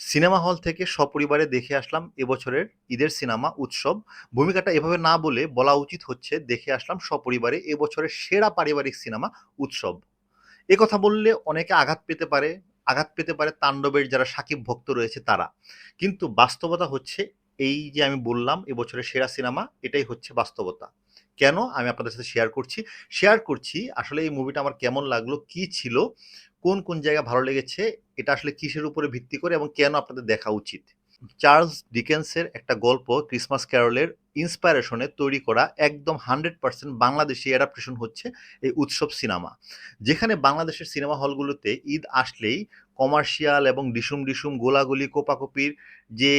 Cinema hall থেকে সপরিবারে দেখে আসলাম এবছরের ঈদের সিনেমা উৎসব। ভূমিকাটা এভাবে না বলে বলা উচিত হচ্ছে দেখে আসলাম সপরিবারে এবছরের সেরা পারিবারিক সিনেমা উৎসব। এ কথা বললে অনেকে আঘাত পেতে পারে, আঘাত পেতে পারে তাণ্ডবের যারা সাকিব ভক্ত রয়েছে তারা। কিন্তু বাস্তবতা হচ্ছে এই যে আমি বললাম এবছরের সেরা সিনেমা এটাই হচ্ছে বাস্তবতা। কেন? আমি আপনাদের সাথে শেয়ার করছি। শেয়ার করছি আসলে এই মুভিটা আমার কেমন লাগল, কি ছিল, কোন, কোন জায়গা ভালো লেগেছে, এটা আসলে কিসের উপরে ভিত্তি করে এবং কেন আপনাদের দেখা উচিত। চার্লস ডিকেন্সের একটা গল্প ক্রিসমাস ক্যারলের ইন্সপায়ারেশনে তৈরি করা একদম 100% বাংলাদেশী অ্যাডাপ্টেশন হচ্ছে এই উৎসব সিনেমা। যেখানে বাংলাদেশের সিনেমা হলগুলোতে ঈদ আসলেই কমার্শিয়াল এবং ডিসুম, ডিসুম গোলাগুলি কোপাকুপির যে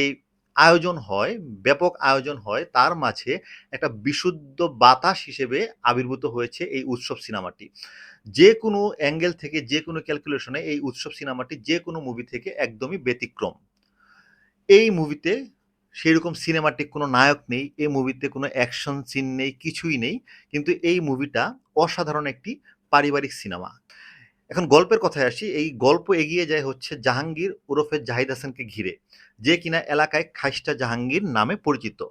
আয়োজন হয়, ব্যাপক আয়োজন হয় তার মাঝে একটা বিশুদ্ধ বাতাস হিসেবে আবির্ভূত হয়েছে এই উৎসব সিনেমাটি। যে কোনো অ্যাঙ্গেল থেকে যে কোনো ক্যালকুলেশনে এই উৎসব সিনেমাটি যে কোনো মুভি থেকে একদমই ব্যতিক্রম। এই মুভিতে সেরকম সিনেমাটিক কোনো নায়ক নেই, এই মুভিতে কোনো অ্যাকশন সিন নেই, কিছুই নেই। কিন্তু এই মুভিটা অসাধারণ একটি পারিবারিক সিনেমা। এখন গল্পের কথায় আসি, এই গল্প এগিয়ে যায় হচ্ছে জাহাঙ্গীর ওরফে জাহিদ হাসানকে ঘিরে। যে কিনা এলাকায় খাইস্টা জাহাঙ্গীর নামে পরিচিত।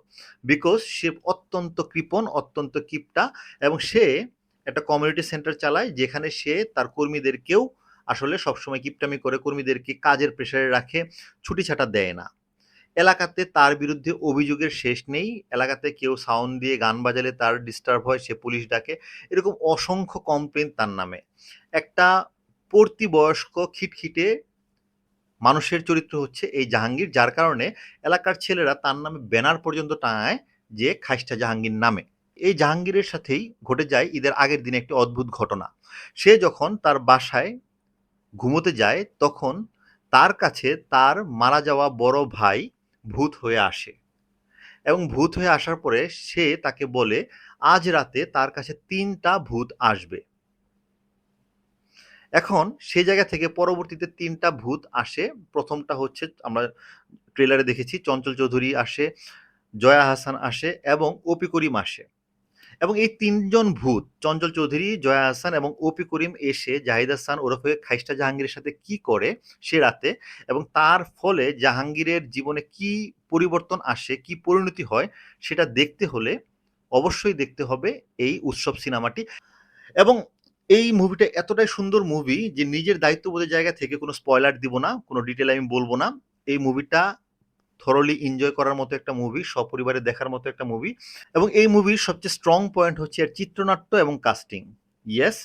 বিকজ সে অত্যন্ত কৃপণ, অত্যন্ত কিপটা এবং সে একটা কমিউনিটি সেন্টার চালায় যেখানে সে তার কর্মীদেরকেও আসলে সবসময় কিপটামি করে কর্মীদেরকে কাজের প্রেশারে রাখে, ছুটি-ছাটা দেয় না। এলাকাতে তার বিরুদ্ধে অভিযোগের শেষ নেই। এলাকাতে কেউ সাউন্ড দিয়ে গান বাজালে তার ডিস্টার্ব হয়, সে পুলিশ ডাকে। এরকম অসংখ্য কমপ্লেন তার নামে। একটা পূর্তিবয়স্ক খিটখিটে মানুষের চরিত্র হচ্ছে এই জাহাঙ্গীর, যার কারণে এলাকার ছেলেরা তার নামে ব্যানার পর্যন্ত টাঙায় যে খাইস্টা জাহাঙ্গীর নামে। এই জাহাঙ্গীরের সাথেই ঘটে যায় ঈদের আগের দিনে একটি অদ্ভুত ঘটনা। সে যখন তার বাসায় ঘুমোতে যায়, তখন তার কাছে তার মারা যাওয়া বড় ভাই ভূত হয়ে আসে। এবং ভূত হয়ে আসার পরে সে তাকে বলে, আজ রাতে তার কাছে তিনটা ভূত আসবে। এখন সেই জায়গা থেকে পরবর্তীতে তিনটা ভূত আসে। প্রথমটা হচ্ছে আমরা ট্রেলারে দেখেছি চঞ্চল চৌধুরী আসে, জয়া হাসান আসে এবং অপি করিম আসে। এবং এই তিনজন ভূত চঞ্চল চৌধুরী, জয়া হাসান এবং অপি করিম এসে জাহিদ হাসান ওরফে খাইস্টা জাহাঙ্গীরের সাথে কি করে সে রাতে এবং তার ফলে জাহাঙ্গীরের জীবনে কি পরিবর্তন আসে, কি পরিণতি হয় সেটা দেখতে হলে অবশ্যই দেখতে হবে এই উৎসব সিনেমাটি। এবং এই মুভিটা এতটাই সুন্দর মুভি যে নিজের দায়িত্ববোধের জায়গা থেকে কোনো স্পয়লার দিব না, কোনো ডিটেল আমি বলব না। এই মুভিটা থরলি এনজয় করার মতো একটা মুভি, সপরিবারে দেখার মতো একটা মুভি এবং এই মুভির সবচেয়ে স্ট্রং পয়েন্ট হচ্ছে এর চিত্রনাট্য এবং কাস্টিং। ইয়েস,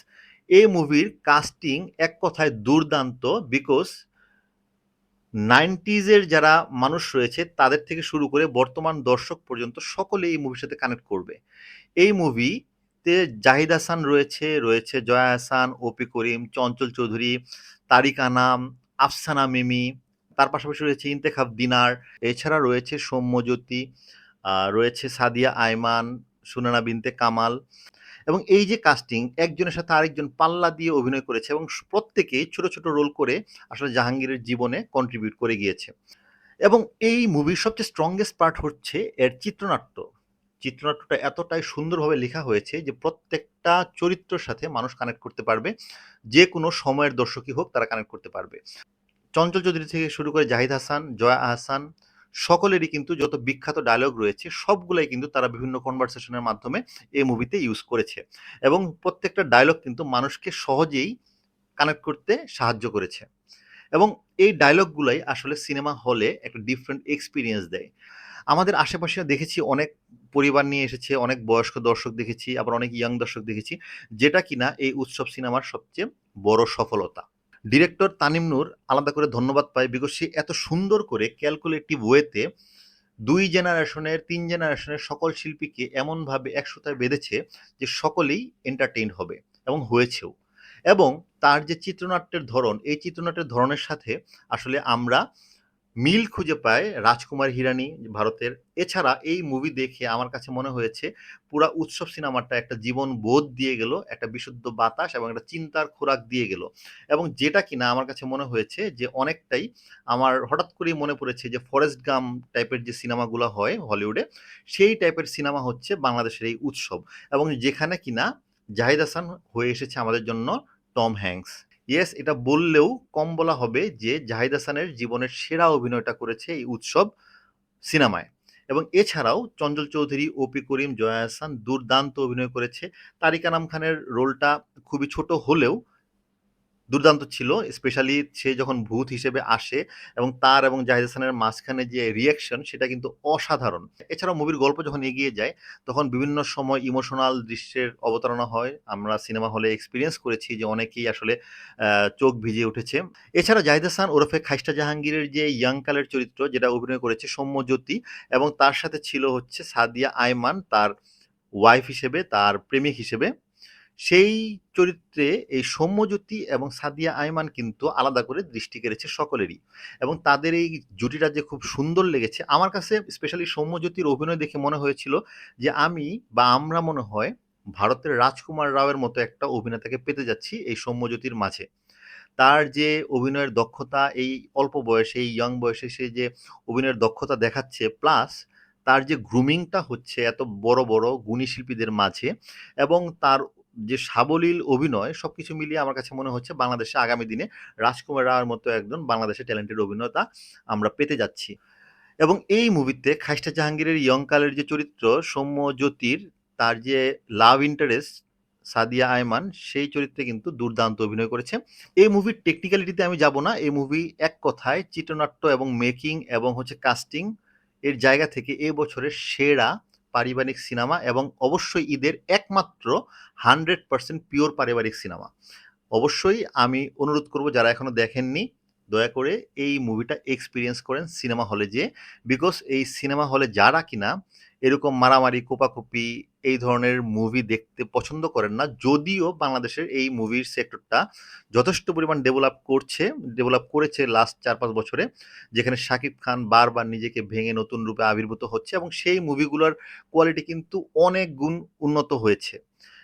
এই মুভির কাস্টিং এক কথায় দুর্দান্ত বিকজ 90s এর যারা মানুষ রয়েছে তাদের থেকে শুরু করে বর্তমান দর্শক পর্যন্ত সকলে এই মুভির সাথে কানেক্ট করবে। এই মুভিতে জাহিদ হাসান রয়েছে, রয়েছে জয়া আহসান, ওপি করিম, চঞ্চল চৌধুরী, তারিক আনাম, আফসানা মিমি, তার পাশাপাশি রয়েছে ইন্তেখাব দিনার, এছাড়া রয়েছে সৌম্যজ্যোতি, রয়েছে সাদিয়া আয়মান, সুনানা বিনতে কামাল এবং এই যে কাস্টিং একজনের সাথে আরেকজন পাল্লা দিয়ে অভিনয় করেছে এবং প্রত্যেকেই ছোট, ছোট রোল করে আসলে জাহাঙ্গীরের জীবনে কন্ট্রিবিউট করে গিয়েছে। এবং এই মুভির সবচেয়ে স্ট্রংগেস্ট পার্ট হচ্ছে এর চিত্রনাট্য। চিত্রনাট্যটা এতটাই সুন্দরভাবে লেখা হয়েছে যে প্রত্যেকটা চরিত্রের সাথে মানুষ কানেক্ট করতে পারবে। যে কোনো সময়ের দর্শকই হোক তারা কানেক্ট করতে পারবে। চঞ্চল চৌধুরী থেকে শুরু করে জাহিদ হাসান, জয়া আহসান সকলেরই কিন্তু যত বিখ্যাত ডায়লগ রয়েছে সবগুলাই কিন্তু তারা বিভিন্ন কনভারসেশনের মাধ্যমে এই মুভিতে ইউজ করেছে। এবং প্রত্যেকটা ডায়লগ কিন্তু মানুষকে সহজেই কানেক্ট করতে সাহায্য করেছে। এবং এই ডায়ালগ গুলাই আসলে সিনেমা হলে একটা ডিফারেন্ট এক্সপিরিয়েন্স দেয়। আমাদের আশেপাশে দেখেছি অনেক পরিবার নিয়ে এসেছে, অনেক বয়স্ক দর্শক দেখেছি, আবার অনেক ইয়াং দর্শক দেখেছি। যেটা কিনা এই উৎসব সিনেমার সবচেয়ে বড় সফলতা। ডিরেক্টর তানিম নূর আলাদা করে ধন্যবাদ পায় বিকজ সে এত সুন্দর করে ক্যালকুলেটিভ ওয়েতে দুই জেনারেশনের, তিন জেনারেশনের সকল শিল্পীকে এমনভাবে এক বেঁধেছে যে সকলেই এন্টারটেইন হবে এবং হয়েছেও। এবং তার যে চিত্রনাট্যের ধরন, এই চিত্রনাট্যের ধরনের সাথে আসলে আমরা মিল খুঁজে পাই রাজকুমার হিরানি ভারতের। এছাড়া এই মুভি দেখে আমার কাছে মনে হয়েছে পুরা উৎসব সিনেমাটা একটা জীবন বোধ দিয়ে গেল, একটা বিশুদ্ধ বাতাস এবং একটা চিন্তার খোরাক দিয়ে গেল। এবং যেটা কিনা আমার কাছে মনে হয়েছে যে অনেকটাই আমার হঠাৎ করেই মনে পড়েছে যে 'ফরেস্ট গাম টাইপের যে সিনেমাগুলো হয় হলিউডে, সেই টাইপের সিনেমা হচ্ছে বাংলাদেশের এই উৎসব। এবং যেখানে কিনা জাহিদ হাসান হয়ে এসেছে আমাদের জন্য টম হ্যাংকস। ইয়েস এটা বললেও কম বলা হবে যে জাহিদ হাসানের জীবনের সেরা অভিনয়টা করেছে এই উৎসব সিনেমায়। এবং এছাড়াও চঞ্চল চৌধুরী ওপি করিম, জয়া হাসান দুর্দান্ত অভিনয় করেছে। তারিকা নাম খানের রোলটা খুবই ছোট হলেও দুর্দান্ত ছিল স্পেশালি সে যখন ভূত হিসেবে আসে এবং তার এবং জাহিদ হাসানের মাঝখানে যে রিয়াকশন সেটা কিন্তু অসাধারণ। এছাড়াও মুভির গল্প যখন এগিয়ে যায়, তখন বিভিন্ন সময় ইমোশনাল দৃশ্যের অবতারণা হয়। আমরা সিনেমা হলে এক্সপিরিয়েন্স করেছি যে অনেকেই আসলে চোখ ভিজে উঠেছে। এছাড়া জাহিদ হাসান ওরফে খাইস্টা জাহাঙ্গীরের যে ইয়াং কালের চরিত্র যেটা অভিনয় করেছে সৌম্যজ্যোতি এবং তার সাথে ছিল হচ্ছে সাদিয়া আয়মান, তার ওয়াইফ হিসেবে, তার প্রেমিক হিসেবে। সেই চরিত্রে এই সৌম্যজ্যোতি এবং সাদিয়া আয়মান কিন্তু আলাদা করে দৃষ্টি কেড়েছে সকলেরই। এবং তাদের এই জুটিটা যে খুব সুন্দর লেগেছে, আমার কাছে স্পেশালি সৌম্যজ্যোতির অভিনয় দেখে মনে হয়েছিল যে আমি বা আমরা মনে হয় ভারতের রাজকুমার রাওয়ের মতো একটা অভিনেতাকে পেতে যাচ্ছি এই সৌম্যজ্যোতির মাঝে। তার যে অভিনয়ের দক্ষতা, এই অল্প বয়সে, এই ইয়ং বয়সে সে যে অভিনয়ের দক্ষতা দেখাচ্ছে প্লাস তার যে গ্রুমিংটা হচ্ছে এত বড় বড় গুণী শিল্পীদের মাঝে এবং তার যে সাবলীল অভিনয় সবকিছু মিলিয়ে আমার কাছে মনে হচ্ছে বাংলাদেশে আগামী দিনে রাজকুমার রাওয়ের মতো একজন বাংলাদেশের ট্যালেন্টেড অভিনেতা আমরা পেতে যাচ্ছি। এবং এই মুভিতে খাইস্টা জাহাঙ্গীরের ইয়ং কালের যে চরিত্র সৌম্য জ্যোতির, তার যে লাভ ইন্টারেস্ট সাদিয়া আয়মান, সেই চরিত্রে কিন্তু দুর্দান্ত অভিনয় করেছে। এই মুভির টেকনিক্যালিটিতে আমি যাব না। এই মুভি এক কথায় চিত্রনাট্য এবং মেকিং এবং হচ্ছে কাস্টিং এর জায়গা থেকে এই বছরের সেরা পারিবারিক সিনেমা এবং অবশ্যই ঈদের একমাত্র হান্ড্রেড পার্সেন্ট পিওর পারিবারিক সিনেমা। অবশ্যই আমি অনুরোধ করব, যারা এখনও দেখেননি দয়া করে এই মুভিটা এক্সপিরিয়েন্স করেন সিনেমা হলে যে বিকজ এই সিনেমা হলে যারা কিনা এরকম মারামারি, কোপাকুপি এই ধরনের মুভি দেখতে পছন্দ করেন না, যদিও বাংলাদেশের এই মুভির সেক্টরটা যথেষ্ট পরিমাণ ডেভেলপ করছে ডেভেলপ করেছে লাস্ট চার পাঁচ বছরে, যেখানে শাকিব খান বারবার নিজেকে ভেঙে নতুন রূপে আবির্ভূত হচ্ছে এবং সেই মুভিগুলোর কোয়ালিটি কিন্তু অনেক গুণ উন্নত হয়েছে।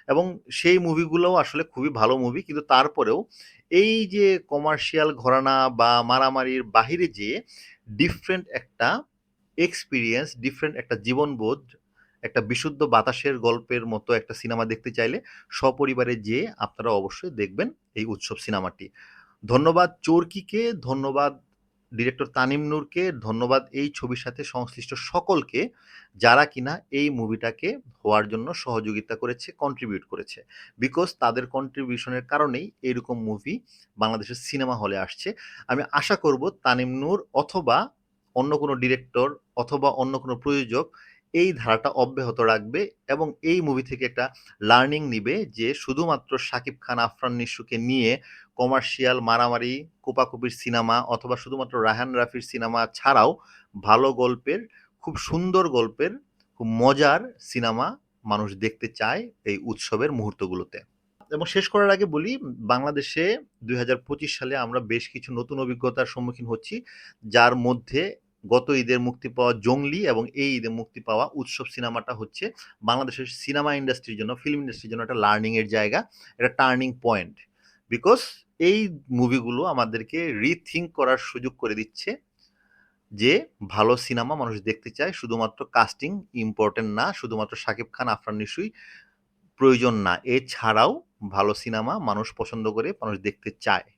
এবং সেই মুভিগুলোও আসলে খুবই ভালো মুভি। কিন্তু তারপরেও এই যে কমার্শিয়াল ঘরানা বা মারামারির বাহিরে যে ডিফারেন্ট একটা এক্সপিরিয়েন্স ডিফারেন্ট একটা জীবনবোধ, একটা বিশুদ্ধ বাতাসের গল্পের মতো একটা সিনেমা দেখতে চাইলে সপরিবারে যেয়ে আপনারা অবশ্যই দেখবেন এই উৎসব সিনেমাটি ধন্যবাদ চোরকিকে, ধন্যবাদ ডিরেক্টর তানিম নূরকে ধন্যবাদ এই ছবির সাথে সংশ্লিষ্ট সকলকে যারা কিনা এই মুভিটাকে হওয়ার জন্য সহযোগিতা করেছে কন্ট্রিবিউট করেছে। বিকজ তাদের কন্ট্রিবিউশনের কারণেই এরকম মুভি বাংলাদেশের সিনেমা হলে আসছে। আমি আশা করব তানিম নূর অথবা অন্য কোনো ডিরেক্টর অথবা অন্য কোনো প্রযোজক এই ধারাটা অব্যাহত রাখবে এবং এই মুভি থেকে একটা লার্নিং নিবে যে শুধুমাত্র শাকিব খান, আফরান নিশুকে নিয়ে কমার্শিয়াল মারামারি, কোপাকুপির সিনেমা অথবা শুধুমাত্র রাহান রাফির সিনেমা ছাড়াও ভালো গল্পের, খুব সুন্দর গল্পের, খুব মজার সিনেমা মানুষ দেখতে চায় এই উৎসবের মুহূর্তগুলোতে। এবং শেষ করার আগে বলি, বাংলাদেশে দুই হাজার পঁচিশ সালে আমরা বেশ কিছু নতুন অভিজ্ঞতার সম্মুখীন হচ্ছি, যার মধ্যে গত ঈদের মুক্তি পাওয়া জঙ্গলি এবং এই ঈদে মুক্তি পাওয়া উৎসব সিনেমাটা হচ্ছে বাংলাদেশের সিনেমা ইন্ডাস্ট্রির জন্য, ফিল্ম ইন্ডাস্ট্রির জন্য একটা লার্নিংয়ের জায়গা, একটা টার্নিং পয়েন্ট বিকজ এই মুভিগুলো আমাদেরকে রিথিঙ্ক করার সুযোগ করে দিচ্ছে যে ভালো সিনেমা মানুষ দেখতে চায়, শুধুমাত্র কাস্টিং ইম্পর্টেন্ট না, শুধুমাত্র শাকিব খান, আফরান নিশুই প্রয়োজন না। এছাড়াও ভালো সিনেমা মানুষ পছন্দ করে, মানুষ দেখতে চায়।